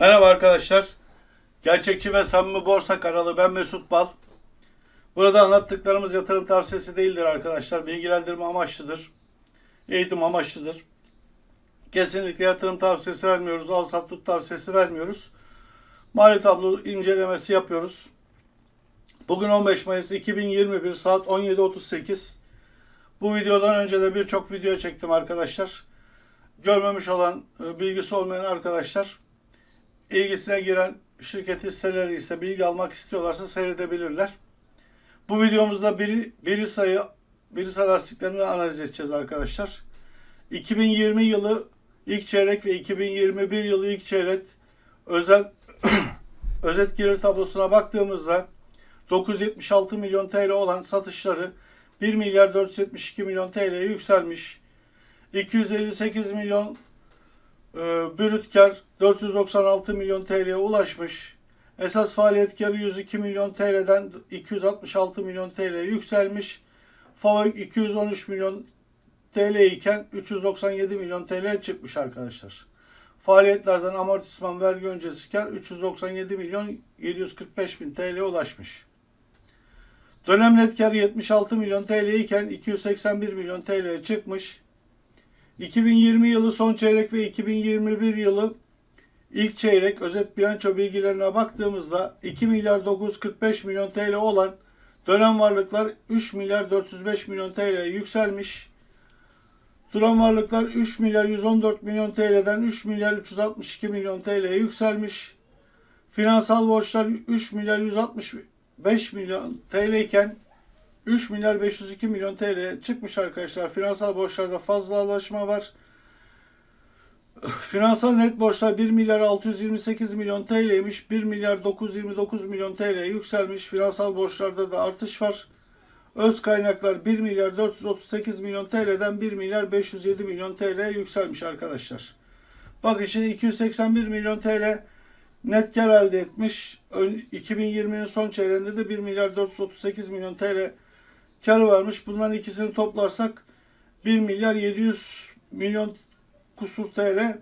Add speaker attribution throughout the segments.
Speaker 1: Merhaba arkadaşlar. Gerçekçi ve samimi borsa kanalı ben Mesut Bal. Burada anlattıklarımız yatırım tavsiyesi değildir arkadaşlar. Bilgilendirme amaçlıdır. Eğitim amaçlıdır. Kesinlikle yatırım tavsiyesi vermiyoruz. Al sat tut tavsiyesi vermiyoruz. Mali tablo incelemesi yapıyoruz. Bugün 15 Mayıs 2021 saat 17.38. Bu videodan önce de birçok video çektim arkadaşlar. Görmemiş olan, e, bilgisi olmayan arkadaşlar ilgisine giren şirket hisseleri ise bilgi almak istiyorlarsa seyredebilirler. Bu videomuzda biri, biri sayı biri lastiklerini analiz edeceğiz arkadaşlar. 2020 yılı ilk çeyrek ve 2021 yılı ilk çeyrek özel özet gelir tablosuna baktığımızda 976 milyon TL olan satışları 1 milyar 472 milyon TL'ye yükselmiş. 258 milyon brüt kar 496 milyon TL'ye ulaşmış. Esas faaliyet karı 102 milyon TL'den 266 milyon TL'ye yükselmiş. FAVÖK 213 milyon TL iken 397 milyon TL çıkmış arkadaşlar. Faaliyetlerden amortisman vergi öncesi kar 397 milyon 745 bin TL'ye ulaşmış. Dönem net kar 76 milyon TL iken 281 milyon TL'ye çıkmış. 2020 yılı son çeyrek ve 2021 yılı ilk çeyrek özet bilanço bilgilerine baktığımızda 2 milyar 945 milyon TL olan dönem varlıklar 3 milyar 405 milyon TL'ye yükselmiş. Duran varlıklar 3 milyar 114 milyon TL'den 3 milyar 362 milyon TL'ye yükselmiş. Finansal borçlar 3 milyar 165 milyon TL iken 3 milyar 502 milyon TL çıkmış arkadaşlar. Finansal borçlarda fazlalaşma var. Finansal net borçlar 1 milyar 628 milyon TL'ymiş. 1 milyar 929 milyon TL yükselmiş. Finansal borçlarda da artış var. Öz kaynaklar 1 milyar 438 milyon TL'den 1 milyar 507 milyon TL yükselmiş arkadaşlar. Bakın şimdi 281 milyon TL net kar elde etmiş. 2020'nin son çeyreğinde de 1 milyar 438 milyon TL karı varmış. Bunların ikisini toplarsak 1 milyar 700 milyon kusur TL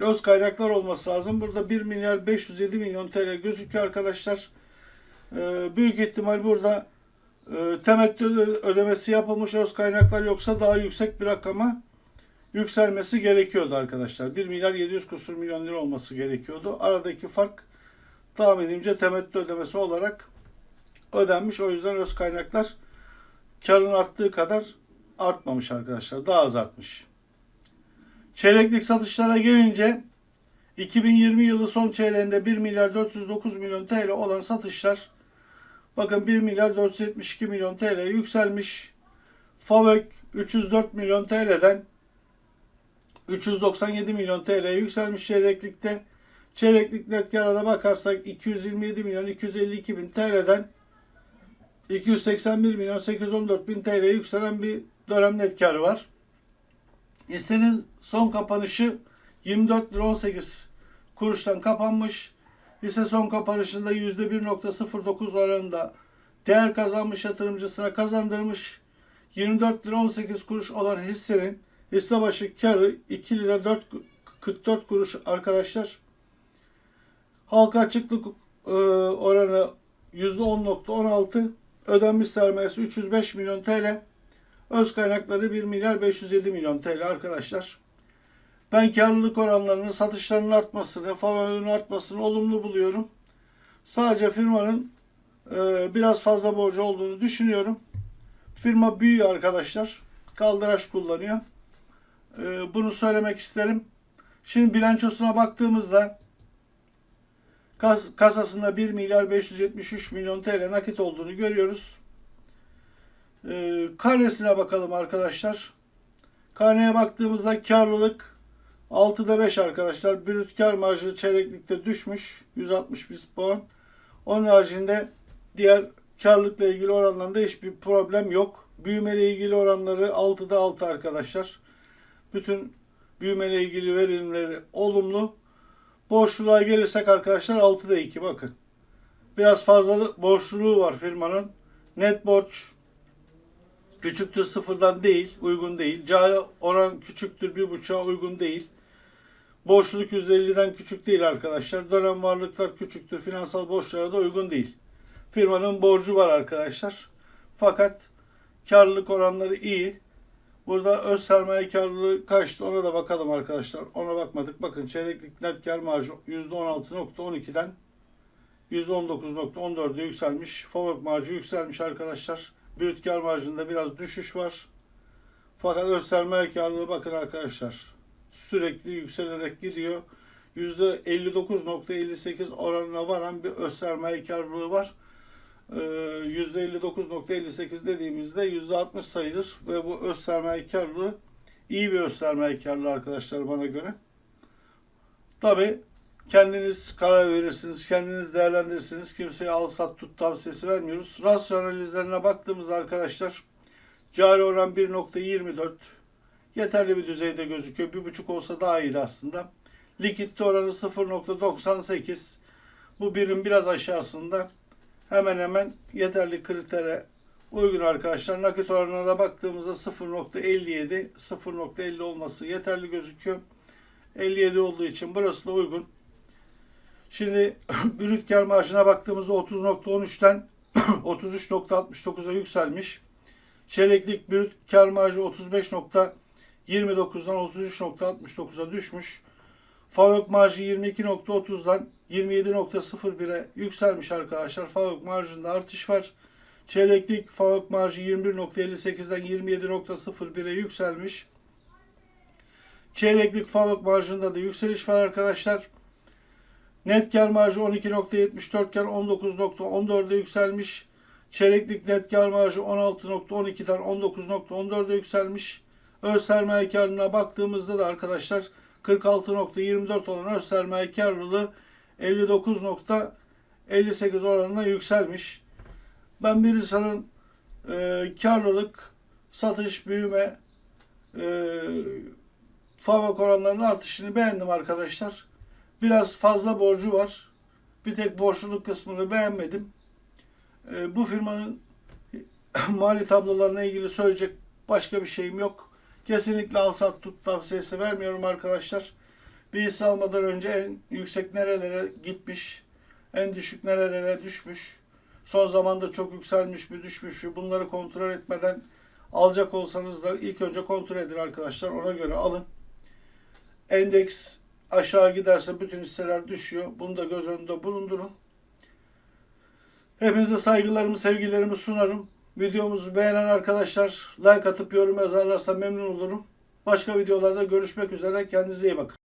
Speaker 1: öz kaynaklar olması lazım. Burada 1 milyar 507 milyon TL gözüküyor arkadaşlar. Ee, büyük ihtimal burada e, temettü ödemesi yapılmış öz kaynaklar yoksa daha yüksek bir rakama yükselmesi gerekiyordu arkadaşlar. 1 milyar 700 kusur milyon lira olması gerekiyordu. Aradaki fark tahminimce temettü ödemesi olarak ödenmiş. O yüzden öz kaynaklar karın arttığı kadar artmamış arkadaşlar. Daha az artmış. Çeyreklik satışlara gelince 2020 yılı son çeyreğinde 1 milyar 409 milyon TL olan satışlar bakın 1 milyar 472 milyon TL yükselmiş. FAVÖK 304 milyon TL'den 397 milyon TL yükselmiş çeyreklikte. Çeyreklik net karada bakarsak 227 milyon 252 bin TL'den 281 milyon 814 bin TL yükselen bir dönem net karı var. Hissenin son kapanışı 24 lira 18 kuruştan kapanmış. Hisse son kapanışında %1.09 oranında değer kazanmış yatırımcısına kazandırmış. 24 lira 18 kuruş olan hissenin hisse başı karı 2 lira 4 44 kuruş arkadaşlar. Halka açıklık e, oranı %10.16. Ödenmiş sermayesi 305 milyon TL. Öz kaynakları 1 milyar 507 milyon TL arkadaşlar. Ben karlılık oranlarının satışlarının artmasını, favorinin artmasını olumlu buluyorum. Sadece firmanın e, biraz fazla borcu olduğunu düşünüyorum. Firma büyüyor arkadaşlar. Kaldıraç kullanıyor. E, bunu söylemek isterim. Şimdi bilançosuna baktığımızda kas, kasasında 1 milyar 573 milyon TL nakit olduğunu görüyoruz. E, karnesine bakalım arkadaşlar. Karneye baktığımızda karlılık 6'da 5 arkadaşlar. Brüt kar marjı çeyreklikte düşmüş. 161 puan. Onun haricinde diğer karlılıkla ilgili oranlarında hiçbir problem yok. Büyümeyle ilgili oranları 6'da 6 arkadaşlar. Bütün büyümeyle ilgili verimleri olumlu. Borçluluğa gelirsek arkadaşlar 6'da 2 bakın. Biraz fazla borçluluğu var firmanın. Net borç küçüktür sıfırdan değil, uygun değil. Cari oran küçüktür bir buçuğa uygun değil. Borçluluk %50'den küçük değil arkadaşlar. Dönem varlıklar küçüktür. Finansal borçlara da uygun değil. Firmanın borcu var arkadaşlar. Fakat karlılık oranları iyi. Burada öz sermaye karlılığı kaçtı ona da bakalım arkadaşlar. Ona bakmadık. Bakın çeyreklik net kar marjı %16.12'den %19.14'e yükselmiş. Forward marjı yükselmiş arkadaşlar. Brüt kar marjında biraz düşüş var. Fakat öz sermaye karlılığı bakın arkadaşlar. Sürekli yükselerek gidiyor. %59.58 oranına varan bir öz sermaye karlılığı var. Ee, %59.58 dediğimizde %60 sayılır ve bu öz sermaye karlılığı iyi bir öz sermaye karlılığı arkadaşlar bana göre. Tabi kendiniz karar verirsiniz, kendiniz değerlendirirsiniz. Kimseye al sat tut tavsiyesi vermiyoruz. Rasyo analizlerine baktığımızda arkadaşlar cari oran 1.24 yeterli bir düzeyde gözüküyor. Bir buçuk olsa daha iyiydi aslında. Likitte oranı 0.98. Bu birim biraz aşağısında. Hemen hemen yeterli kritere uygun arkadaşlar. Nakit oranına da baktığımızda 0.57, 0.50 olması yeterli gözüküyor. 57 olduğu için burası da uygun. Şimdi brüt kar marjına baktığımızda 30.13'ten 33.69'a yükselmiş. Çeyreklik brüt kar marjı 35.29'dan 33.69'a düşmüş. Favök marjı 22.30'dan 27.01'e yükselmiş arkadaşlar. Favök marjında artış var. Çeyreklik favök marjı 21.58'den 27.01'e yükselmiş. Çeyreklik favök marjında da yükseliş var arkadaşlar. Net kar marjı 12.74 iken 19.14'e yükselmiş. Çeyreklik net kar marjı 16.12'den 19.14'e yükselmiş. Öz sermaye karlılığına baktığımızda da arkadaşlar 46.24 olan öz sermaye karlılığı 59.58 oranına yükselmiş. Ben bir insanın e, karlılık, satış, büyüme, e, fabrik oranlarının artışını beğendim arkadaşlar. Biraz fazla borcu var. Bir tek borçluluk kısmını beğenmedim. E, bu firmanın mali tablolarına ilgili söyleyecek başka bir şeyim yok. Kesinlikle al sat tut tavsiyesi vermiyorum arkadaşlar. Bir hisse almadan önce en yüksek nerelere gitmiş, en düşük nerelere düşmüş, son zamanda çok yükselmiş mi düşmüş mü bunları kontrol etmeden alacak olsanız da ilk önce kontrol edin arkadaşlar. Ona göre alın. Endeks aşağı giderse bütün hisseler düşüyor. Bunu da göz önünde bulundurun. Hepinize saygılarımı, sevgilerimi sunarım. Videomuzu beğenen arkadaşlar like atıp yorum yazarlarsa memnun olurum. Başka videolarda görüşmek üzere. Kendinize iyi bakın.